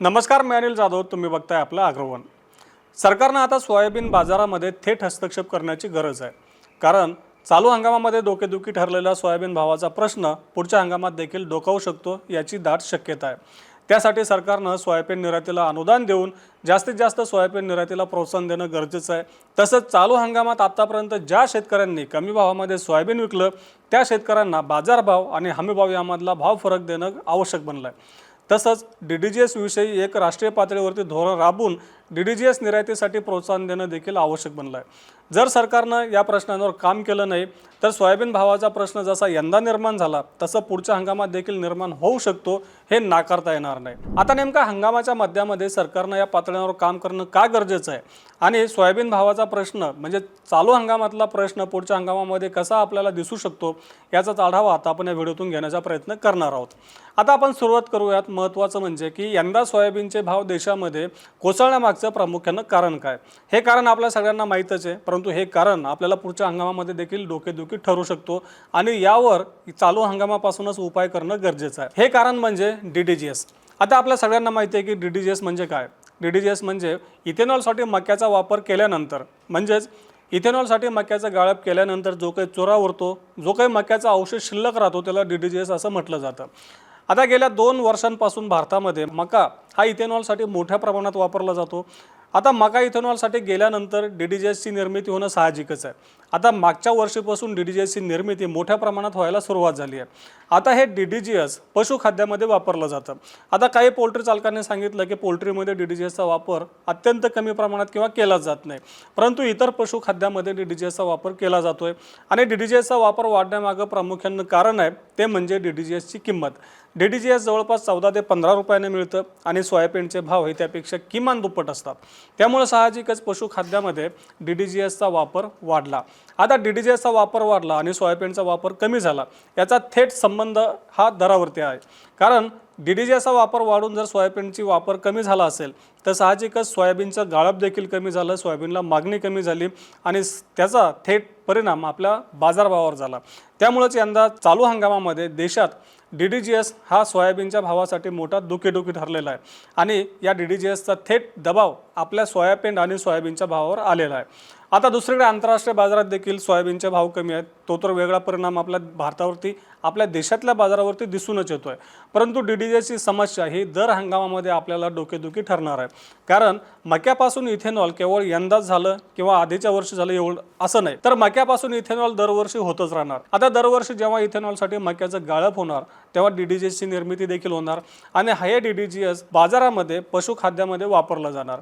नमस्कार मी अनिल जाधव. तुम्ही बघताय आपलं आग्रवन सरकारनं आता सोयाबीन बाजारामध्ये थेट हस्तक्षेप करण्याची गरज आहे. कारण चालू हंगामामध्ये डोकेदुखी ठरलेला सोयाबीन भावाचा प्रश्न पुढच्या हंगामात देखील डोकावू शकतो याची दाट शक्यता आहे. त्यासाठी सरकारनं सोयाबीन निर्यातीला अनुदान देऊन जास्तीत जास्त सोयाबीन निर्यातीला प्रोत्साहन देणं गरजेचं आहे. तसंच चालू हंगामात आत्तापर्यंत ज्या शेतकऱ्यांनी कमी भावामध्ये सोयाबीन विकलं त्या शेतकऱ्यांना बाजारभाव आणि हमीभाव यामधला भाव फरक देणं आवश्यक बनलं आहे तसंच डी डी जी एसविषयी एक राष्ट्रीय पातळीवरती धोरण राबवून डी डी जी एस निर्यातीसाठी प्रोत्साहन देणं देखील आवश्यक बनलं आहे जर सरकारनं या प्रश्नांवर काम केलं नाही तर सोयाबीन भावाचा प्रश्न जसा यंदा निर्माण झाला तसं पुढच्या हंगामात देखील निर्माण होऊ शकतो हे नाकारता येणार नाही. आता नेमका हंगामाच्या मध्यामध्ये सरकारनं या पातळ्यांवर काम करणं का गरजेचं आहे? आणि सोयाबीन भावाचा प्रश्न म्हणजे चालू हंगामातला प्रश्न पुढच्या हंगामामध्ये कसा आपल्याला दिसू शकतो याचाच आढावा आता आपण या व्हिडिओतून घेण्याचा प्रयत्न करणार आहोत. आता आपण सुरुवात करूयात. महत्त्वाचं म्हणजे की यंदा सोयाबीनचे भाव देशामध्ये कोसळण्यामागचं प्रामुख्यानं कारण काय? हे कारण आपल्या सगळ्यांना माहीतच आहे परंतु हे कारण आपल्याला पुढच्या हंगामामध्ये देखील डोकेदुखी ठरू शकतो आणि यावर चालू हंगामापासूनच उपाय करणं गरजेचं आहे. हे कारण म्हणजे डी डी जी एस आता आपल्या सगळ्यांना माहिती आहे की डी डी जी एस म्हणजे काय? डी डी जी एस म्हणजे इथेनॉलसाठी मक्याचा वापर केल्यानंतर म्हणजेच इथेनॉलसाठी मक्याचं गाळप केल्यानंतर जो काही चोरा उरतो जो काही मक्याचा अवशेष शिल्लक राहतो त्याला डी डी जी एस असं म्हटलं जातं. आता गेल्या दोन वर्षांपासून भारतामध्ये मका हा इथेनॉलसाठी मोठ्या प्रमाणात वापरला जातो. आता मका इथेनॉलसाठी गेल्यानंतर डी डी जी एसची निर्मिती होणं साहजिकच आहे. आता मागच्या वर्षीपासून डी डी जी एसची निर्मिती मोठ्या प्रमाणात व्हायला सुरुवात झाली आहे. आता हे डी डी जी एस पशुखाद्यामध्ये वापरलं जातं. आता काही पोल्ट्री चालकांनी सांगितलं की पोल्ट्रीमध्ये डी डी जी एसचा वापर अत्यंत कमी प्रमाणात किंवा केला जात नाही. परंतु इतर पशुखाद्यामध्ये डी डी जी एसचा वापर केला जातो आहे आणि डी डी जी एसचा वापर वाढण्यामागं प्रामुख्यानं कारण आहे ते म्हणजे डी डी जी एसची किंमत. डी डी जी एस जवळपास चौदा ते पंधरा रुपयाने मिळतं आणि सोयाबीनचे भाव हे त्यापेक्षा किमान दुप्पट असतात. त्यामुळे साहजिकच पशुखाद्यामध्ये डी डी जी एसचा वापर वाढला. आता डी डी जेचा वापर वाढला आणि सोयाबीनचा वापर कमी झाला. याचा थेट संबंध हा दरावरती आहे. कारण डी डी जेचा वापर वाढून जर सोयाबीनची वापर कमी झाला असेल तर साहजिकच सोयाबीनचं गाळप देखील कमी झालं सोयाबीनला मागणी कमी झाली आणि त्याचा थेट परिणाम आपल्या बाजारभावावर झाला. त्यामुळेच यंदा चालू हंगामामध्ये देशात डी डी जी एस हा सोयाबीनच्या भावासाठी मोठा दुखीदुखी ठरलेला आहे. आणि या डी डी जी एसचा थेट दबाव आपल्या सोयाबीन आणि सोयाबीनच्या भावावर आलेला आहे. आता दुसरीकडे आंतरराष्ट्रीय बाजारात देखील सोयाबीनचे भाव कमी आहेत. तो तर वेगळा परिणाम आपल्या भारतावरती आपल्या देशातल्या बाजारावरती दिसूनच येतो आहे परंतु डी डी जी एसची समस्या ही दर हंगामामध्ये आपल्याला डोकेदुखी ठरणार आहे. कारण मक्यापासून इथेनॉल केवळ यंदाच झालं किंवा आधीच्या वर्षी झालं एवढं असं नाही. तर मक्यापासून इथेनॉल दरवर्षी होतच राहणार. आता दरवर्षी जेव्हा इथेनॉलसाठी मक्याचं गाळप होणार तेव्हा डी डी जी एसची निर्मिती देखील होणार आणि हे डी डी जी एस बाजारामध्ये पशुखाद्यामध्ये वापरलं जाणार.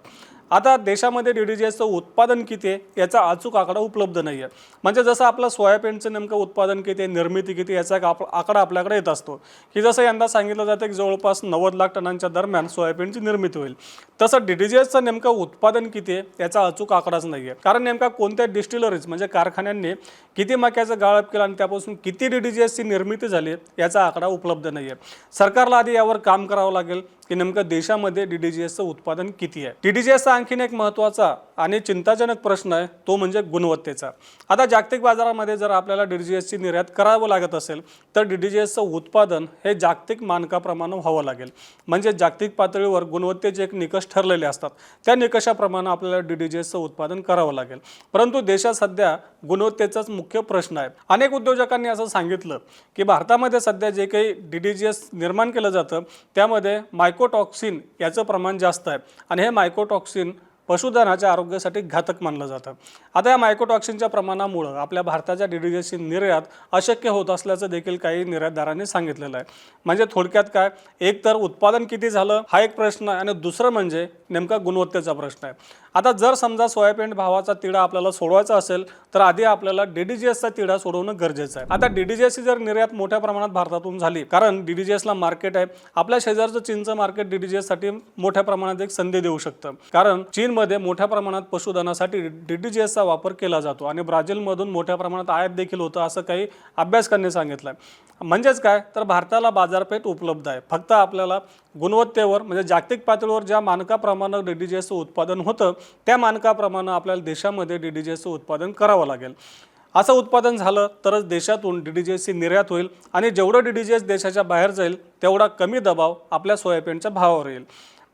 आता देशामध्ये डी डी जी एसचं उत्पादन किती आहे याचा अचूक आकडा उपलब्ध नाही आहे. म्हणजे जसं आपलं सोयाबीनचं नेमकं उत्पादन किती आहे निर्मिती किती याचा एक आप आकडा आपल्याकडे येत असतो. की जसं यंदा सांगितलं जातं की जवळपास नव्वद लाख टनांच्या दरम्यान सोयाबीनची निर्मिती होईल. तसं डी डी जी एसचं नेमकं उत्पादन किती आहे याचा अचूक आकडाच नाही आहे. कारण नेमका कोणत्या डिस्टिलरीज म्हणजे कारखान्यांनी किती मक्याचं गाळप केलं आणि त्यापासून किती डी डी जी एसची निर्मिती झाली याचा आकडा उपलब्ध नाही आहे. सरकारला आधी यावर काम करावं लागेल. की नेमकं देशामध्ये डी डी जी एसचं उत्पादन किती आहे? डी डी जी एसचा आणखीन एक महत्त्वाचा आणि चिंताजनक प्रश्न आहे तो म्हणजे गुणवत्तेचा. आता जागतिक बाजारामध्ये जर आपल्याला डी डी जी एसची निर्यात करावं लागत असेल तर डी डी जी एसचं उत्पादन हे जागतिक मानकाप्रमाणे व्हावं लागेल. म्हणजे जागतिक पातळीवर गुणवत्तेचे एक निकष ठरलेले असतात त्या निकषाप्रमाणे आपल्याला डी डी जी एसचं उत्पादन करावं लागेल. परंतु देशात सध्या गुणवत्तेचाच मुख्य प्रश्न आहे. अनेक उद्योजकांनी असं सांगितलं की भारतामध्ये सध्या जे काही डी डी जी एस निर्माण केलं जातं त्यामध्ये मायकोटॉक्सिन याचं प्रमाण जास्त आहे. आणि हे मायकोटॉक्सिन पशुधनाच्या आरोग्यासाठी घातक मानलं जातं. आता या मायकोटॉक्सिनच्या प्रमाणामुळं आपल्या भारताच्या डी निर्यात अशक्य होत असल्याचं देखील काही निर्यातदारांनी सांगितलेलं आहे. म्हणजे थोडक्यात काय? एक तर उत्पादन किती झालं? हा एक प्रश्न आहे. आणि दुसरं म्हणजे नेमका गुणवत्तेचा प्रश्न आहे. आता जर समजा सोयाबीन भावाचा तिढा आपल्याला सोडवायचा असेल तर आधी आपल्याला डी डी जी एसचा तिढा सोडवणं गरजेचं आहे. आता डीडीजीएसची जर निर्यात मोठ्या प्रमाणात भारतातून झाली कारण डी डी जी एसला मार्केट आहे. आपल्या शेजारचं चीनचं मार्केट डी डी जी एससाठी मोठ्या प्रमाणात एक संधी देऊ शकतं. कारण चीन ब्राझीलमध्ये मोठ्या प्रमाणात पशुधनासाठी डी डी जी एसचा वापर केला जातो आणि ब्राझीलमधून मोठ्या प्रमाणात आयात देखील होतं असं काही अभ्यासकांनी सांगितलं आहे म्हणजेच काय? तर भारताला बाजारपेठ उपलब्ध आहे. फक्त आपल्याला गुणवत्तेवर म्हणजे जागतिक पातळीवर ज्या मानकाप्रमाणे डी डी जी एसचं उत्पादन होतं त्या मानकाप्रमाणे आपल्याला देशामध्ये डी डी जी एसचं उत्पादन करावं लागेल. असं उत्पादन झालं तरच देशातून डी डी जी एसची निर्यात होईल आणि जेवढं डी डी जी एस देशाच्या बाहेर जाईल तेवढा कमी दबाव आपल्या सोयाबीनच्या भावावर येईल.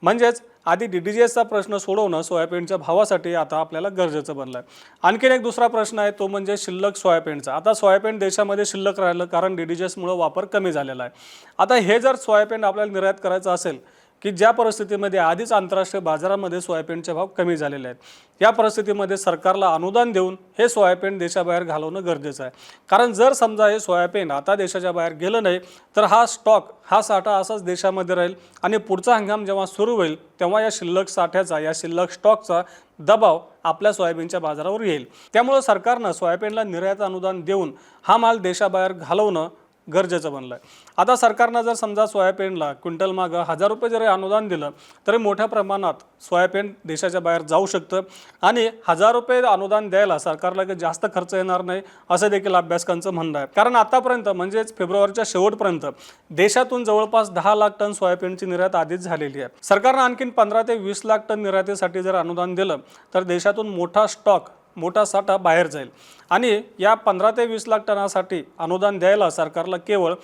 म्हणजेच आधी डी डी जी एसचा प्रश्न सोडवणं सोयाबीनच्या भावासाठी आता आपल्याला गरजेचं बनलं आहे आणखीन एक दुसरा प्रश्न आहे तो म्हणजे शिल्लक सोयाबीनचा. आता सोयाबीन देशामध्ये शिल्लक राहिलं कारण डी डी जी एसमुळं वापर कमी झालेला आहे. आता हे जर सोयाबीन आपल्याला निर्यात करायचं असेल की ज्या परिस्थितीमध्ये आधीच आंतरराष्ट्रीय बाजारामध्ये सोयाबीनचे भाव कमी झालेले आहेत या परिस्थितीमध्ये सरकारला अनुदान देऊन हे सोयाबीन देशाबाहेर घालवणं गरजेचं आहे. कारण जर समजा हे सोयाबीन आता देशाच्या बाहेर गेलं नाही तर हा स्टॉक हा साठा असाच देशामध्ये राहील आणि पुढचा हंगाम जेव्हा सुरू होईल तेव्हा या शिल्लक साठ्याचा या शिल्लक स्टॉकचा दबाव आपल्या सोयाबीनच्या बाजारावर येईल. त्यामुळं सरकारनं सोयाबीनला निर्यात अनुदान देऊन हा माल देशाबाहेर घालवणं गरजेचं बनलं आहे आता सरकारनं जर समजा सोयाबीनला क्विंटल मागं हजार रुपये जरी अनुदान दिलं तरी मोठ्या प्रमाणात सोयाबीन देशाच्या बाहेर जाऊ शकतं. आणि हजार रुपये अनुदान द्यायला सरकारला काही जास्त खर्च येणार नाही असं देखील अभ्यासकांचं म्हणणं आहे. कारण आतापर्यंत म्हणजेच फेब्रुवारीच्या शेवटपर्यंत देशातून जवळपास दहा लाख टन सोयाबीनची निर्यात आधीच झालेली आहे. सरकारनं आणखीन पंधरा ते वीस लाख टन निर्यातीसाठी जर अनुदान दिलं तर देशातून मोठा स्टॉक मोठा साठा बाहेर जाईल. आणि या पंधरा ते वीस लाख टनासाठी अनुदान द्यायला सरकारला केवळ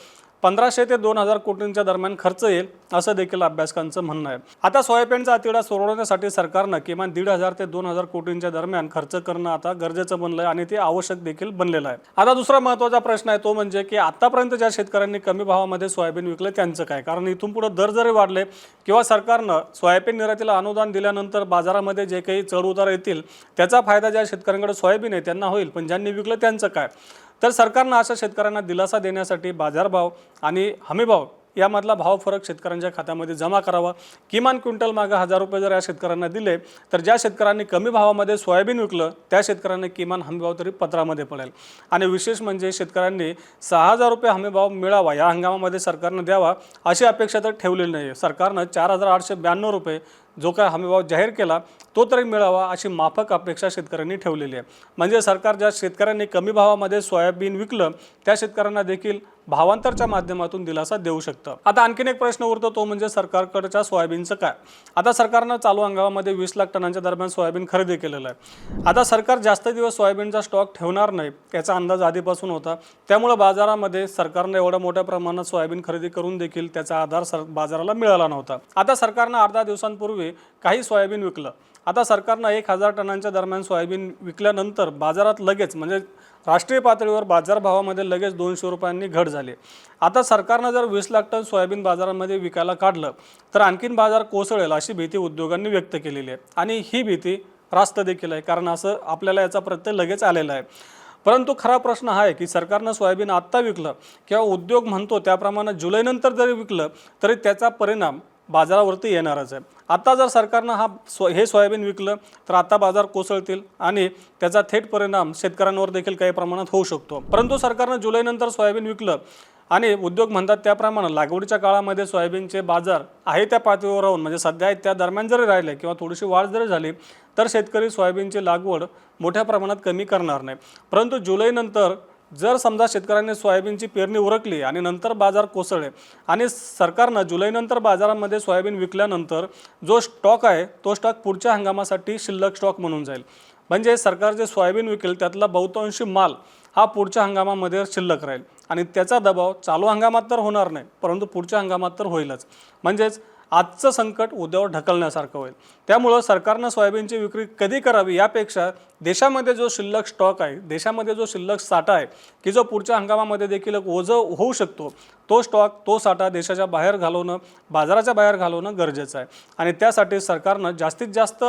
पंधराशे ते दोन हजार कोटींच्या दरम्यान खर्च येईल असं देखील अभ्यासकांचं म्हणणं आहे. आता सोयाबीनचा अतिडा सोडवण्यासाठी सरकारनं किमान दीड हजार ते दोन हजार कोटींच्या दरम्यान खर्च करणं आता गरजेचं बनलं आहे आणि ते आवश्यक देखील बनलेलं आहे. आता दुसरा महत्त्वाचा प्रश्न आहे तो म्हणजे की आतापर्यंत ज्या शेतकऱ्यांनी कमी भावामध्ये सोयाबीन विकलं त्यांचं काय? कारण इथून पुढे दर जरी वाढले किंवा सरकारनं सोयाबीन निर्यातीला अनुदान दिल्यानंतर बाजारामध्ये जे काही चढ उतार येतील त्याचा फायदा ज्या शेतकऱ्यांकडे सोयाबीन आहे त्यांना होईल. पण ज्यांनी विकलं त्यांचं काय? तर सरकारनं अशा शेतकऱ्यांना दिलासा देण्यासाठी बाजारभाव आणि हमीभाव यामधला भाव फरक शेतकऱ्यांच्या खात्यामध्ये जमा करावा. किमान क्विंटल मागं हजार रुपये जर या शेतकऱ्यांना दिले तर ज्या शेतकऱ्यांनी कमी भावामध्ये सोयाबीन विकलं त्या शेतकऱ्यांना किमान हमीभाव तरी पत्रामध्ये पडेल. आणि विशेष म्हणजे शेतकऱ्यांनी सहा हजार रुपये हमीभाव मिळावा या हंगामामध्ये सरकारनं द्यावा अशी अपेक्षा तर ठेवलेली नाही आहे सरकारनं चार हजार आठशे ब्याण्णव रुपये जो काय हमीभाव जाहीर केला तो तरी मिळावा अशी माफक अपेक्षा शेतकऱ्यांनी ठेवलेली आहे. म्हणजे सरकार ज्या शेतकऱ्यांनी कमी भावामध्ये सोयाबीन विकलं त्या शेतकऱ्यांना देखील भावांतरच्या माध्यमातून दिलासा देऊ शकतं. आता आणखीन एक प्रश्न उरतो तो म्हणजे सरकारकडच्या सोयाबीनचं काय? आता सरकारनं चालू हंगामामध्ये वीस लाख टनांच्या दरम्यान सोयाबीन खरेदी केलेलं आहे. आता सरकार जास्त दिवस सोयाबीनचा स्टॉक ठेवणार नाही याचा अंदाज आधीपासून होता. त्यामुळे बाजारामध्ये सरकारनं एवढ्या मोठ्या प्रमाणात सोयाबीन खरेदी करून देखील त्याचा आधार सर बाजाराला मिळाला नव्हता. आता सरकारनं अर्धा दिवसांपूर्वी काही सोयाबीन विकलं. आता सरकारनं एक हजार टनांच्या दरम्यान सोयाबीन विकल्यानंतर बाजारात लगेच म्हणजे राष्ट्रीय पातळीवर बाजारभावामध्ये लगेच दोनशे रुपयांनी घट झाली. आता सरकारनं जर वीस लाख टन सोयाबीन बाजारामध्ये विकायला काढलं तर आणखीन बाजार कोसळेल अशी भीती उद्योगांनी व्यक्त केलेली आहे. आणि ही भीती रास्त देखील आहे कारण असं आपल्याला याचा प्रत्यय लगेच आलेला आहे. परंतु खरा प्रश्न हा आहे की सरकारनं सोयाबीन आत्ता विकलं किंवा उद्योग म्हणतो त्याप्रमाणे जुलैनंतर जरी विकलं तरी त्याचा परिणाम बाजारावरती येणारच आहे. आता जर सरकारनं हा स्व हे सोयाबीन विकलं तर आता बाजार कोसळतील आणि त्याचा थेट परिणाम शेतकऱ्यांवर देखील काही प्रमाणात होऊ शकतो. परंतु सरकारनं जुलैनंतर सोयाबीन विकलं आणि उद्योग म्हणतात त्याप्रमाणे लागवडीच्या काळामध्ये सोयाबीनचे बाजार आहे त्या पातळीवर राहून म्हणजे सध्या आहेत त्या दरम्यान जरी राहिले किंवा थोडीशी वाढ जरी झाली तर शेतकरी सोयाबीनची लागवड मोठ्या प्रमाणात कमी करणार नाही. परंतु जुलैनंतर जर समजा शेतकऱ्यांनी सोयाबीनची पेरणी उरकली आणि नंतर बाजार कोसळले आणि सरकारनं जुलैनंतर बाजारामध्ये सोयाबीन विकल्यानंतर जो स्टॉक आहे तो स्टॉक पुढच्या हंगामासाठी शिल्लक स्टॉक म्हणून जाईल. म्हणजे सरकार जे सोयाबीन विकेल त्यातला बहुतांशी माल हा पुढच्या हंगामामध्ये शिल्लक राहील. आणि त्याचा दबाव चालू हंगामात तर होणार नाही परंतु पुढच्या हंगामात तर होईलच. म्हणजेच आजचं संकट उद्यावर ढकलण्यासारखं होईल. त्यामुळं सरकारनं सोयाबीनची विक्री कधी करावी यापेक्षा देशामध्ये जो शिल्लक स्टॉक आहे देशामध्ये जो शिल्लक साठा आहे की जो पुढच्या हंगामामध्ये देखील एक ओझं होऊ शकतो तो स्टॉक तो साठा देशाच्या बाहेर घालवणं बाजाराच्या बाहेर घालवणं गरजेचं आहे. आणि त्यासाठी सरकारनं जास्तीत जास्त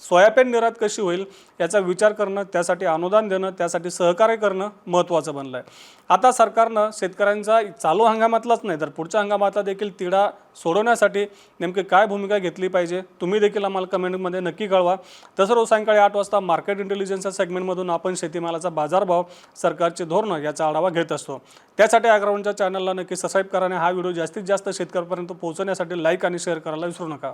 सोयाबीन निर्यात कशी होईल याचा विचार करणं त्यासाठी अनुदान देणं त्यासाठी सहकार्य करणं महत्त्वाचं बनलं आहे आता सरकारनं शेतकऱ्यांचा चालू हंगामातलाच नाही तर पुढच्या हंगामातला देखील तिढा सोडवण्यासाठी नेमकी काय भूमिका घेतली पाहिजे तुम्ही देखील आम्हाला कमेंटमध्ये नक्की कळवा. तसं रोज सायंकाळी आठ वाजता मार्केट इंटेलिजन्सच्या सेगमेंटमधून आपण शेतीमालाचा बाजारभाव सरकारचे धोरणं याचा आढावा घेत असतो. त्यासाठी अग्राउंडच्या चॅनलला नक्की सबस्क्राईब करा आणि हा व्हिडिओ जास्तीत जास्त शेतकऱ्यांपर्यंत पोहोचवण्यासाठी लाईक आणि शेअर करायला विसरू नका.